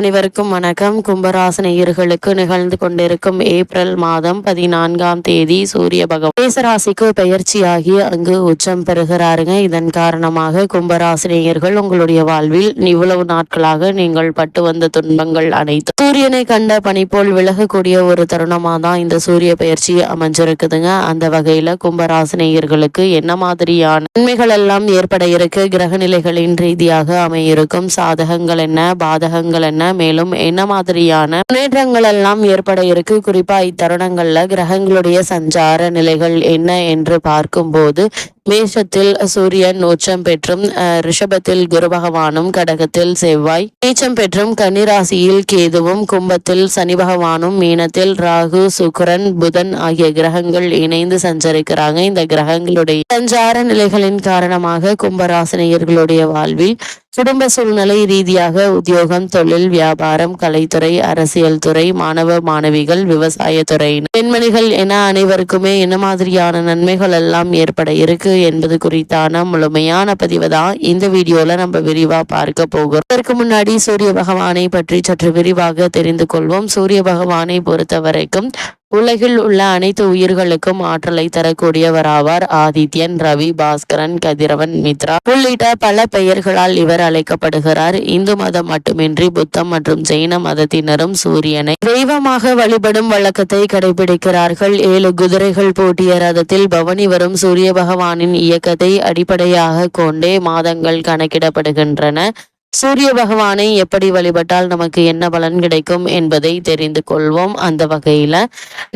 அனைவருக்கும் வணக்கம். கும்பராசினியர்களுக்கு நிகழ்ந்து கொண்டிருக்கும் ஏப்ரல் மாதம் பதினான்காம் தேதி சூரிய பகவான் மேசராசிக்கு பெயர்ச்சியாகி அங்கு உச்சம் பெறுகிறாருங்க. இதன் காரணமாக கும்பராசினியர்கள் உங்களுடைய வாழ்வில் இவ்வளவு நாட்களாக நீங்கள் பட்டு வந்த துன்பங்கள் அனைத்து சூரியனை கண்ட பனி போல் விலகக்கூடிய ஒரு தருணமாக தான் இந்த சூரிய பயிற்சி அமைஞ்சிருக்குதுங்க. அந்த வகையில கும்பராசினியர்களுக்கு என்ன மாதிரியான நன்மைகள் எல்லாம் ஏற்பட இருக்கு? கிரக நிலைகளின் ரீதியாக அமையிருக்கும் சாதகங்கள் என்ன? பாதகங்கள் என்ன? மேலும் என்ன மாதிரியான முன்னேற்றங்கள் எல்லாம் ஏற்பட இருக்கு? குறிப்பா இத்தருணங்கள்ல கிரகங்களுடைய சஞ்சார நிலைகள் என்ன என்று பார்க்கும்போது மேஷத்தில் சூரியன் உச்சம் பெற்றும் ரிஷபத்தில் குரு பகவானும் கடகத்தில் செவ்வாய். நீச்சம் பெற்றும் கன்னிராசியில் கேதுவும் கும்பத்தில் சனி பகவானும் மீனத்தில் ராகு சுக்கரன் புதன் ஆகிய கிரகங்கள் இணைந்து சஞ்சரிக்கிறாங்க. இந்த கிரகங்களுடைய சஞ்சார நிலைகளின் காரணமாக கும்பராசினியர்களுடைய வாழ்வில் குடும்ப சூழ்நிலை ரீதியாக உத்தியோகம் தொழில் வியாபாரம் கலைத்துறை அரசியல் துறை மாணவ மாணவிகள் விவசாயத்துறை பெண்மணிகள் என அனைவருக்குமே என்ன மாதிரியான நன்மைகள் எல்லாம் ஏற்பட இருக்கு? என்பது குறித்தான முழுமையான பதிவு தான் இந்த வீடியோல நம்ம விரிவா பார்க்க போகிறோம். இதற்கு முன்னாடி சூரிய பகவானை பற்றி சற்று விரிவாக தெரிந்து கொள்வோம். சூரிய பகவானை பொறுத்த வரைக்கும் உலகில் உள்ள அனைத்து உயிர்களுக்கும் ஆற்றலை தரக்கூடியவராவார் ஆதித்யன் ரவி பாஸ்கரன் கதிரவன் மித்ரா. உள்ளிட்ட பல பெயர்களால் இவர் அழைக்கப்படுகிறார். இந்து மதம் மட்டுமின்றி புத்தம் மற்றும் ஜெயின மதத்தினரும் சூரியனை தெய்வமாக வழிபடும் வழக்கத்தை கடைபிடிக்கிறார்கள். ஏழு குதிரைகள் பூட்டிய ரதத்தில் பவனி வரும் சூரிய பகவானின் இயக்கத்தை அடிப்படையாக கொண்டே மாதங்கள் கணக்கிடப்படுகின்றன. சூரிய பகவானை எப்படி வழிபட்டால் நமக்கு என்ன பலன் கிடைக்கும் என்பதை தெரிந்து கொள்வோம். அந்த வகையில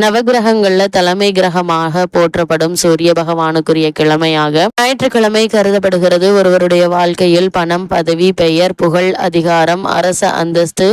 நவகிரகங்கள்ல தலைமை கிரகமாக போற்றப்படும் சூரிய பகவானுக்குரிய கிழமையாக ஞாயிற்றுக்கிழமை கருதப்படுகிறது. ஒருவருடைய வாழ்க்கையில் பணம் பதவி பெயர் புகழ் அதிகாரம் அரச அந்தஸ்து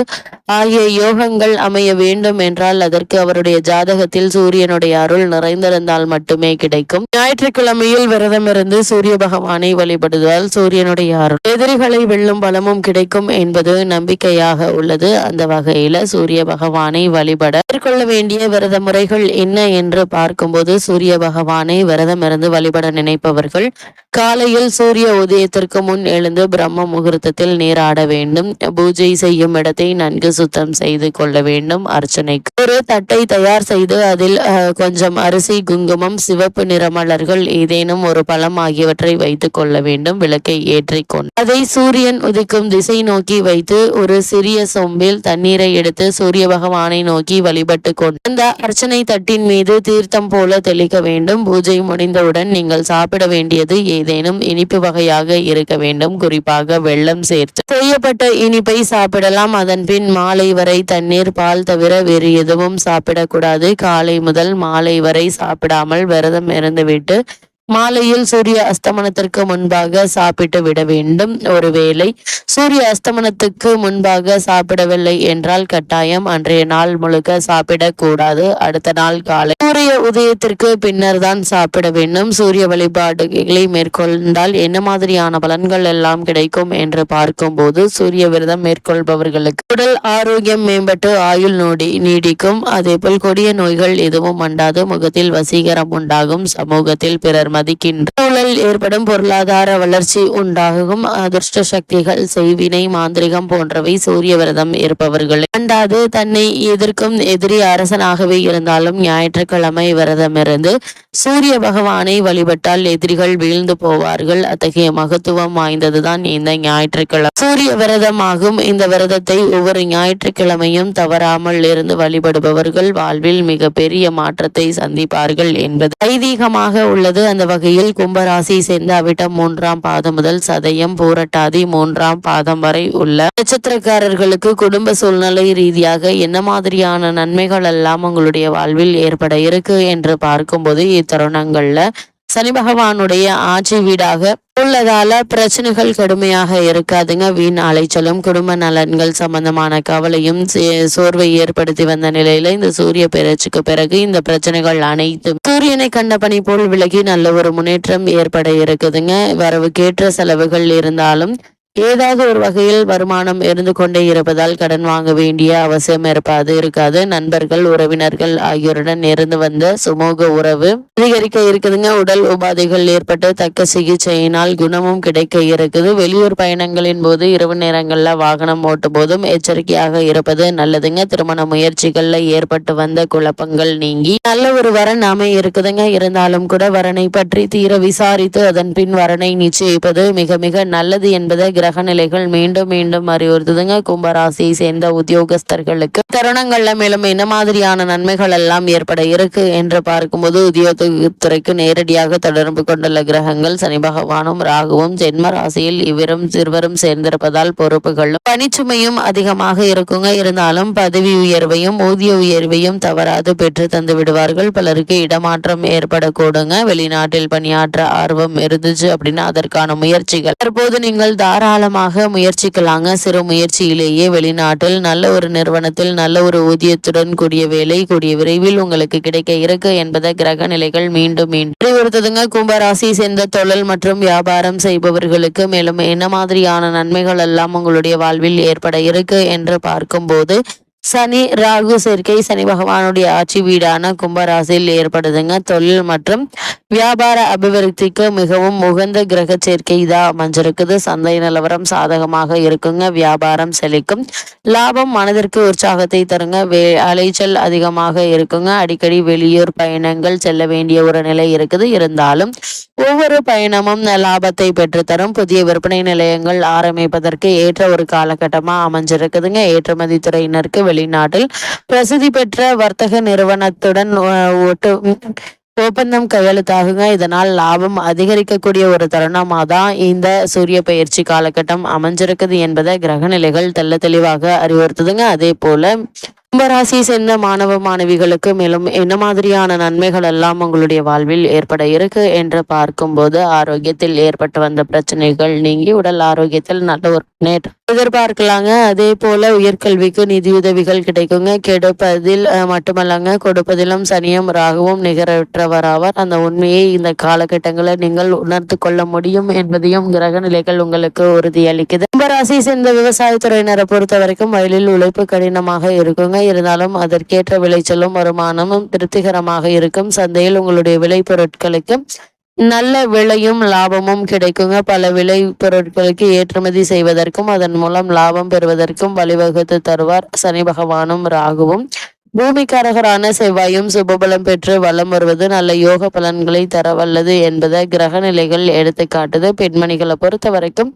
ஆகிய யோகங்கள் அமைய வேண்டும் என்றால் அதற்கு அவருடைய ஜாதகத்தில் சூரியனுடைய அருள் நிறைந்திருந்தால் மட்டுமே கிடைக்கும். ஞாயிற்றுக்கிழமையில் விரதமிருந்து சூரிய பகவானை வழிபடுதல் சூரியனுடைய அருள். எதிரிகளை வெல்லும் பலமும் கிடைக்கும் என்பது நம்பிக்கையாக உள்ளது. அந்த வகையில் சூரிய பகவானை வழிபட மேற்கொள்ள வேண்டிய விரத முறைகள் என்ன என்று பார்க்கும்போது சூரிய பகவானை விரதம் இருந்து வழிபட நினைப்பவர்கள் காலையில் சூரிய உதயத்திற்கு முன் எழுந்து பிரம்ம முகூர்த்தத்தில் நீராட வேண்டும் பூஜை செய்யும் இடத்தை நன்கு சுத்தம் செய்து கொள்ள வேண்டும் அர்ச்சனைக்கு. ஒரு தட்டை தயார் செய்து அதில் கொஞ்சம் அரிசி குங்குமம் சிவப்பு நிறமலர்கள் ஏதேனும் ஒரு பழம் ஆகியவற்றை வைத்துக் கொள்ள வேண்டும் விளக்கை ஏற்றிக்கொண்டு அதை சூரியன் உதிக்கும் திசை நோக்கி வைத்து ஒரு சிறிய சொம்பில் தண்ணீரை எடுத்து சூரிய பகவானை நோக்கி வழிபட்டு கொண்டு அர்ச்சனை தட்டின் மீது தீர்த்தம் போல தெளிக்க வேண்டும். பூஜை முடிந்தவுடன் நீங்கள் சாப்பிட வேண்டியது ஏதேனும் இனிப்பு வகையாக இருக்க வேண்டும். குறிப்பாக வெள்ளம் சேர்த்து செய்யப்பட்ட இனிப்பை சாப்பிடலாம். அதன் பின் மாலை வரை தண்ணீர் பால் தவிர வேறு எதுவும் சாப்பிடக்கூடாது. காலை முதல் மாலை வரை சாப்பிடாமல் விரதம் இருந்துவிட்டு மாலையில் சூரிய அஸ்தமனத்திற்கு முன்பாக சாப்பிட்டு விட வேண்டும். ஒருவேளை சூரிய அஸ்தமனத்துக்கு முன்பாக சாப்பிடவில்லை என்றால் கட்டாயம். அன்றைய நாள் முழுக்க சாப்பிடக்கூடாது. அடுத்த நாள் காலை சூரிய உதயத்திற்கு பின்னர் தான் சாப்பிட வேண்டும். சூரிய வழிபாடுகளை மேற்கொண்டால் என்ன மாதிரியான பலன்கள் எல்லாம் கிடைக்கும் என்று பார்க்கும்போது சூரிய விரதம் மேற்கொள்பவர்களுக்கு உடல் ஆரோக்கியம் மேம்பட்டு ஆயுள் நோடி நீடிக்கும். அதேபோல் கொடிய நோய்கள் எதுவும் அண்டாது. முகத்தில் வசீகரம் உண்டாகும். சமூகத்தில் பிறர் மதிக்கின்ற சூழல் ஏற்படும் பொருளாதார வளர்ச்சி உண்டாகும். அதிர்ஷ்ட சக்திகள் செய்வினை மாந்திரிகம் போன்றவை சூரிய விரதம் இருப்பவர்கள். அண்டாது தன்னை எதிர்க்கும் எதிரி அரசனாகவே இருந்தாலும் ஞாயிற்றுக்கிழமை விரதமிருந்து சூரிய பகவானை வழிபட்டால் எதிரிகள் வீழ்ந்து போவார்கள். அத்தகைய மகத்துவம் வாய்ந்ததுதான் இந்த ஞாயிற்றுக்கிழமை. சூரிய விரதமாகும். இந்த விரதத்தை ஒவ்வொரு ஞாயிற்றுக்கிழமையும் தவறாமல் இருந்து வழிபடுபவர்கள் வாழ்வில் மிக பெரிய மாற்றத்தை சந்திப்பார்கள் என்பது ஐதீகமாக உள்ளது. அந்த வகையில் கும்பராசியை சேர்ந்த அவிட்டம் மூன்றாம் பாதம் முதல் சதயம் பூரட்டாதி மூன்றாம் பாதம் வரை உள்ள நட்சத்திரக்காரர்களுக்கு குடும்ப சூழ்நிலை ரீதியாக என்ன மாதிரியான நன்மைகள் எல்லாம் உங்களுடைய வாழ்வில் ஏற்பட இருக்கு என்று பார்க்கும்போது இத்தருணங்கள்ல சனி பகவானுடைய ஆட்சி வீடாக உள்ளதால பிரச்சனைகள் கடுமையாக இருக்காதுங்க. வீண் அலைச்சலும் குடும்ப நலன்கள் சம்பந்தமான கவலையும் சே- சோர்வை ஏற்படுத்தி வந்த நிலையில இந்த சூரிய பெயர்ச்சிக்கு பிறகு இந்த பிரச்சனைகள் அனைத்தும் சூரியனை கண்ட பனி போல் விலகி நல்ல ஒரு முன்னேற்றம் ஏற்பட இருக்குதுங்க. வரவுக்கேற்ற செலவுகள் இருந்தாலும் ஏதாவது ஒரு வகையில் வருமானம் இருந்து கொண்டே இருப்பதால் கடன் வாங்க வேண்டிய அவசியம் இருப்பாது இருக்காது. நண்பர்கள் உறவினர்கள் ஆகியோருடன் இருந்து வந்த சுமூக உறவு அதிகரிக்க இருக்குதுங்க. உடல் உபாதைகள் ஏற்பட்டு தக்க சிகிச்சையினால் குணமும் கிடைக்க இருக்குது. வெளியூர் பயணங்களின் போது இரவு நேரங்களில் வாகனம் ஓட்டும் போதும் எச்சரிக்கையாக இருப்பது நல்லதுங்க. திருமண முயற்சிகளில் ஏற்பட்டு வந்த குழப்பங்கள் நீங்கி நல்ல ஒரு வரன் அமை இருக்குதுங்க. இருந்தாலும் கூட வரனை பற்றி தீர விசாரித்து அதன் பின் வரனை நிச்சயிப்பது மிக மிக நல்லது என்பதை கிரக நிலைகள் மீண்டும் மீண்டும் அறிவுறுத்துதுங்க. கும்பராசியை சேர்ந்த உத்தியோகஸ்தர்களுக்கு தருணங்கள்ல மேலும் என்ன மாதிரியான நன்மைகள் எல்லாம் ஏற்பட இருக்கு என்று பார்க்கும்போது உத்தியோகத்துறைக்கு நேரடியாக தொடர்பு கொண்டுள்ள கிரகங்கள் சனி பகவானும் ராகுவும் ஜென்ம ராசியில் இவரும் சிறுவரும் சேர்ந்திருப்பதால் பொறுப்புகளும் பணிச்சுமையும் அதிகமாக இருக்குங்க. இருந்தாலும் பதவி உயர்வையும் ஊதிய உயர்வையும் தவறாது பெற்று தந்து விடுவார்கள். பலருக்கு இடமாற்றம் ஏற்படக்கூடுங்க. வெளிநாட்டில் பணியாற்ற ஆர்வம் இருந்துச்சு அப்படின்னா அதற்கான முயற்சிகள். தற்போது நீங்கள் தாராள தாராளமாக முயற்சிக்கலாங்க. சிறு முயற்சியிலேயே வெளிநாட்டில் நல்ல ஒரு நிறுவனத்தில் நல்ல ஒரு ஊதியத்துடன் கூடிய வேலை கூடிய விரைவில் உங்களுக்கு கிடைக்க இருக்கு என்பதை கிரக நிலைகள் மீண்டும் மீண்டும் அறிவுறுத்துதுங்க. கும்பராசி சேர்ந்த தொழில் மற்றும் வியாபாரம் செய்பவர்களுக்கு மேலும் என்ன மாதிரியான நன்மைகள் எல்லாம் உங்களுடைய வாழ்வில் ஏற்பட இருக்கு என்று பார்க்கும்போது சனி ராகு சேர்க்கை சனி பகவானுடைய ஆட்சி வீடான கும்பராசியில் ஏற்படுதுங்க. தொழில் மற்றும் வியாபார அபிவிருத்திக்கு மிகவும் உகந்த கிரக சேர்க்கை தான் அமைஞ்சிருக்குது. சந்தை நிலவரம் சாதகமாக இருக்குங்க. வியாபாரம் செழிக்கும். லாபம் மனதிற்கு உற்சாகத்தை தருங்க. வே அலைச்சல் அதிகமாக இருக்குங்க. அடிக்கடி வெளியூர் பயணங்கள் செல்ல வேண்டிய ஒரு நிலை இருக்குது. இருந்தாலும் ஒவ்வொரு பயணமும் லாபத்தை பெற்றுத்தரும். புதிய விற்பனை நிலையங்கள் ஆரம்பிப்பதற்கு ஏற்ற ஒரு காலகட்டமாக அமைஞ்சிருக்குதுங்க. ஏற்றுமதி துறையினருக்கு வெளிநாட்டில் பிரசித்தி பெற்ற வர்த்தக நிறுவனத்துடன் ஒட்டு ஒப்பந்தம் கையெழுத்தாகுங்க. இதனால் லாபம் அதிகரிக்கக்கூடிய ஒரு தருணமாக தான் இந்த சூரிய பயிற்சி காலகட்டம் அமைஞ்சிருக்குது என்பதை கிரகநிலைகள் தெல்ல தெளிவாக அறிவுறுத்துதுங்க. அதே போல கும்பராசி சேர்ந்த மாணவ மாணவிகளுக்கு மேலும் என்ன மாதிரியான நன்மைகள் எல்லாம் உங்களுடைய வாழ்வில் ஏற்பட இருக்கு என்று பார்க்கும்போது ஆரோக்கியத்தில் ஏற்பட்டு வந்த பிரச்சனைகள் நீங்கி உடல் ஆரோக்கியத்தில் நல்ல ஒரு முன்னேற்றம் எதிர்பார்க்கலாங்க. அதே போல உயர்கல்விக்கு நிதியுதவிகள் கிடைக்குங்க. கெடுப்பதில் மட்டுமல்லங்க கொடுப்பதிலும் சனியும் ராகவும் நிகரற்றவராவார். அந்த உண்மையை இந்த காலகட்டங்களில் நீங்கள் உணர்ந்து கொள்ள முடியும் என்பதையும் கிரக நிலைகள் உங்களுக்கு உறுதியளிக்குது. கும்பராசி சேர்ந்த விவசாயத்துறையினரை பொறுத்த வரைக்கும் வயலில் உழைப்பு கடினமாக இருக்குங்க. இருந்தாலும் அதற்கேற்ற விளைச்சலும் வருமானமும் திருப்திகரமாக இருக்கும். சந்தையில் உங்களுடைய விளை பொருட்களுக்கு நல்ல விலையும் லாபமும் கிடைக்குங்க. பல விலை பொருட்களுக்கு ஏற்றுமதி செய்வதற்கும் அதன் மூலம் லாபம் பெறுவதற்கும் வழிவகுத்து தருவார் சனி பகவானும் ராகுவும். பூமிக்காரகரான செவ்வாயும் சுபபலம் பெற்று வலம் வருவது நல்ல யோக பலன்களை தர வல்லது என்பதை கிரக நிலைகள் எடுத்து காட்டுது பெண்மணிகளை பொறுத்த வரைக்கும்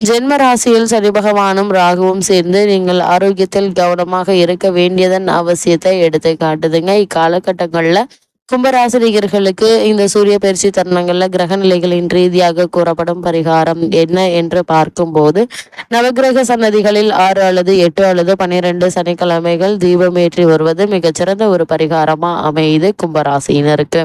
ஜென்ம ராசியில் சனி பகவானும் ராகுவும் சேர்ந்து நீங்கள் ஆரோக்கியத்தில் கவனமாக இருக்க வேண்டியதன் அவசியத்தை எடுத்து காட்டுதுங்க. இக்காலகட்டங்களில் கும்பராசினியர்களுக்கு இந்த சூரிய பயிற்சி தருணங்கள்ல கிரக நிலைகளின் ரீதியாக கூறப்படும் பரிகாரம் என்ன என்று பார்க்கும்போது நவகிரக சன்னதிகளில் ஆறு அல்லது எட்டு அல்லது பன்னிரெண்டு சனிக்கிழமைகள் தீபமேற்றி வருவது மிகச்சிறந்த ஒரு பரிகாரமா அமையுது கும்பராசியினருக்கு.